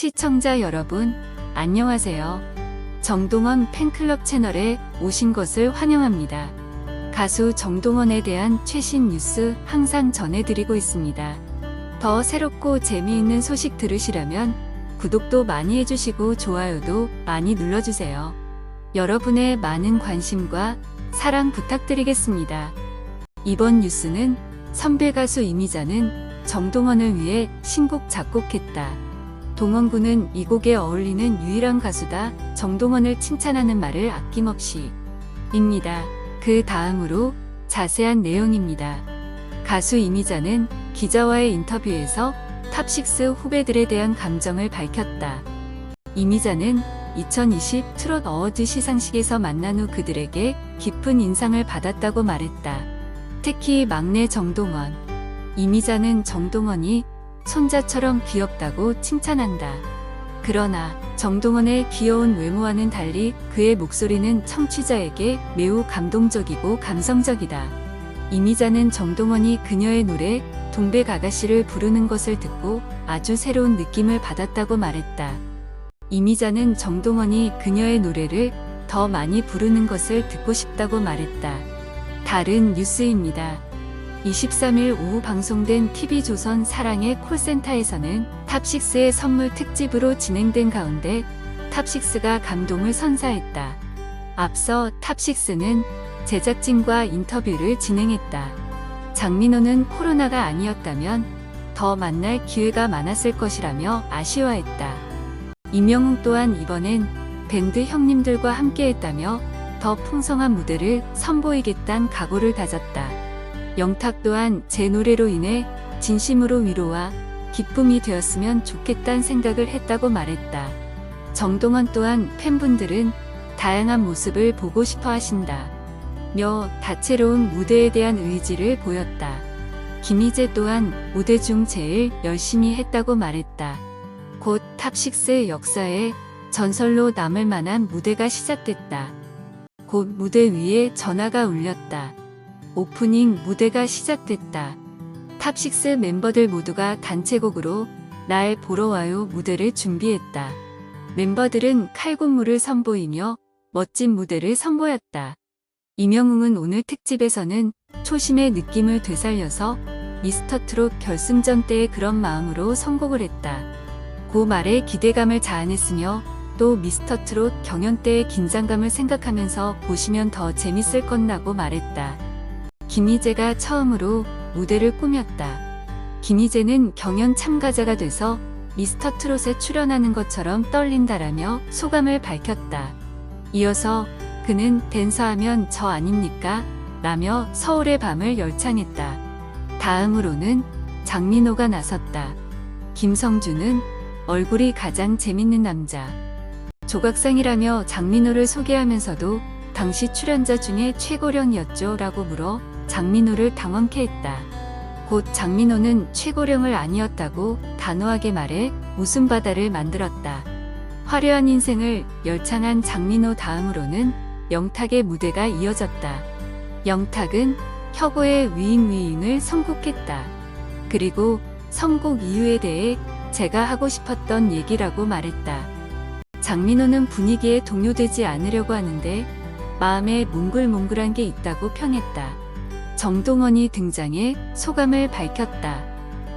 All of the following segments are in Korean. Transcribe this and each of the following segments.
시청자 여러분, 안녕하세요. 정동원 팬클럽 채널에 오신 것을 환영합니다. 가수 정동원에 대한 최신 뉴스 항상 전해드리고 있습니다. 더 새롭고 재미있는 소식 들으시려면 구독도 많이 해주시고 좋아요도 많이 눌러주세요. 여러분의 많은 관심과 사랑 부탁드리겠습니다. 이번 뉴스는 선배 가수 이미자는 정동원을 위해 신곡 작곡했다. 동원군은 이 곡에 어울리는 유일한 가수다. 정동원을 칭찬하는 말을 아낌없이 입니다. 그 다음으로 자세한 내용입니다. 가수 이미자는 기자와의 인터뷰에서 탑6 후배들에 대한 감정을 밝혔다. 이미자는 2020 트롯 어워드 시상식에서 만난 후 그들에게 깊은 인상을 받았다고 말했다. 특히 막내 정동원. 이미자는 정동원이 손자처럼 귀엽다고 칭찬한다. 그러나 정동원의 귀여운 외모와는 달리 그의 목소리는 청취자에게 매우 감동적이고 감성적이다. 이미자는 정동원이 그녀의 노래 동백 아가씨를 부르는 것을 듣고 아주 새로운 느낌을 받았다고 말했다. 이미자는 정동원이 그녀의 노래를 더 많이 부르는 것을 듣고 싶다고 말했다. 다른 뉴스입니다. 23일 오후 방송된 TV조선 사랑의 콜센터에서는 탑6의 선물 특집으로 진행된 가운데 탑6가 감동을 선사했다. 앞서 탑6는 제작진과 인터뷰를 진행했다. 장민호는 코로나가 아니었다면 더 만날 기회가 많았을 것이라며 아쉬워했다. 이명웅 또한 이번엔 밴드 형님들과 함께 했다며 더 풍성한 무대를 선보이겠다는 각오를 다졌다. 영탁 또한 제 노래로 인해 진심으로 위로와 기쁨이 되었으면 좋겠다는 생각을 했다고 말했다. 정동원 또한 팬분들은 다양한 모습을 보고 싶어 하신다. 며 다채로운 무대에 대한 의지를 보였다. 김희재 또한 무대 중 제일 열심히 했다고 말했다. 곧 탑6 역사에 전설로 남을 만한 무대가 시작됐다. 곧 무대 위에 전화가 울렸다. 오프닝 무대가 시작됐다. 탑6 멤버들 모두가 단체곡으로 날 보러 와요 무대를 준비했다. 멤버들은 칼군무를 선보이며 멋진 무대를 선보였다. 이명웅은 오늘 특집에서는 초심의 느낌을 되살려서 미스터 트롯 결승전 때의 그런 마음으로 선곡을 했다. 그 말에 기대감을 자아냈으며 또 미스터 트롯 경연 때의 긴장감을 생각하면서 보시면 더 재밌을 것나고 말했다. 김희재가 처음으로 무대를 꾸몄다. 김희재는 경연 참가자가 돼서 미스터 트롯에 출연하는 것처럼 떨린다라며 소감을 밝혔다. 이어서 그는 댄서하면 저 아닙니까? 라며 서울의 밤을 열창했다. 다음으로는 장민호가 나섰다. 김성주는 얼굴이 가장 재밌는 남자. 조각상이라며 장민호를 소개하면서도 당시 출연자 중에 최고령이었죠 라고 물어 장민호를 당황케 했다. 곧 장민호는 최고령을 아니었다고 단호하게 말해 웃음바다를 만들었다. 화려한 인생을 열창한 장민호 다음으로는 영탁의 무대가 이어졌다. 영탁은 혁오의 위잉위잉을 선곡했다. 그리고 선곡 이유에 대해 제가 하고 싶었던 얘기라고 말했다. 장민호는 분위기에 동요되지 않으려고 하는데 마음에 몽글몽글한 게 있다고 평했다. 정동원이 등장해 소감을 밝혔다.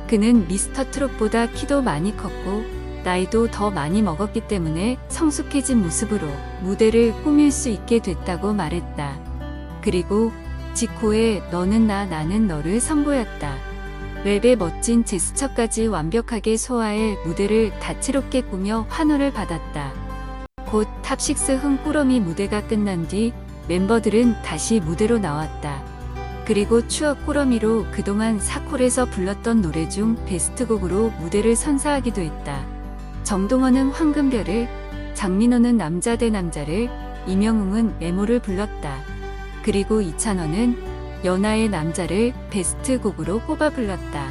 그는 미스터 트롯보다 키도 많이 컸고 나이도 더 많이 먹었기 때문에 성숙해진 모습으로 무대를 꾸밀 수 있게 됐다고 말했다. 그리고 지코의 너는 나 나는 너를 선보였다. 랩의 멋진 제스처까지 완벽하게 소화해 무대를 다채롭게 꾸며 환호를 받았다. 곧 탑6 흥꾸러미 무대가 끝난 뒤 멤버들은 다시 무대로 나왔다. 그리고 추억 꾸러미로 그동안 사콜에서 불렀던 노래 중 베스트곡으로 무대를 선사하기도 했다. 정동원은 황금별을, 장민호는 남자 대 남자를, 이명웅은 메모를 불렀다. 그리고 이찬원은 연하의 남자를 베스트곡으로 꼽아 불렀다.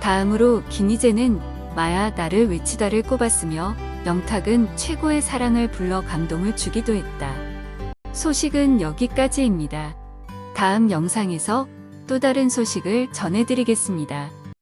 다음으로 김희재는 마야 나를 외치다를 꼽았으며 영탁은 최고의 사랑을 불러 감동을 주기도 했다. 소식은 여기까지입니다. 다음 영상에서 또 다른 소식을 전해드리겠습니다.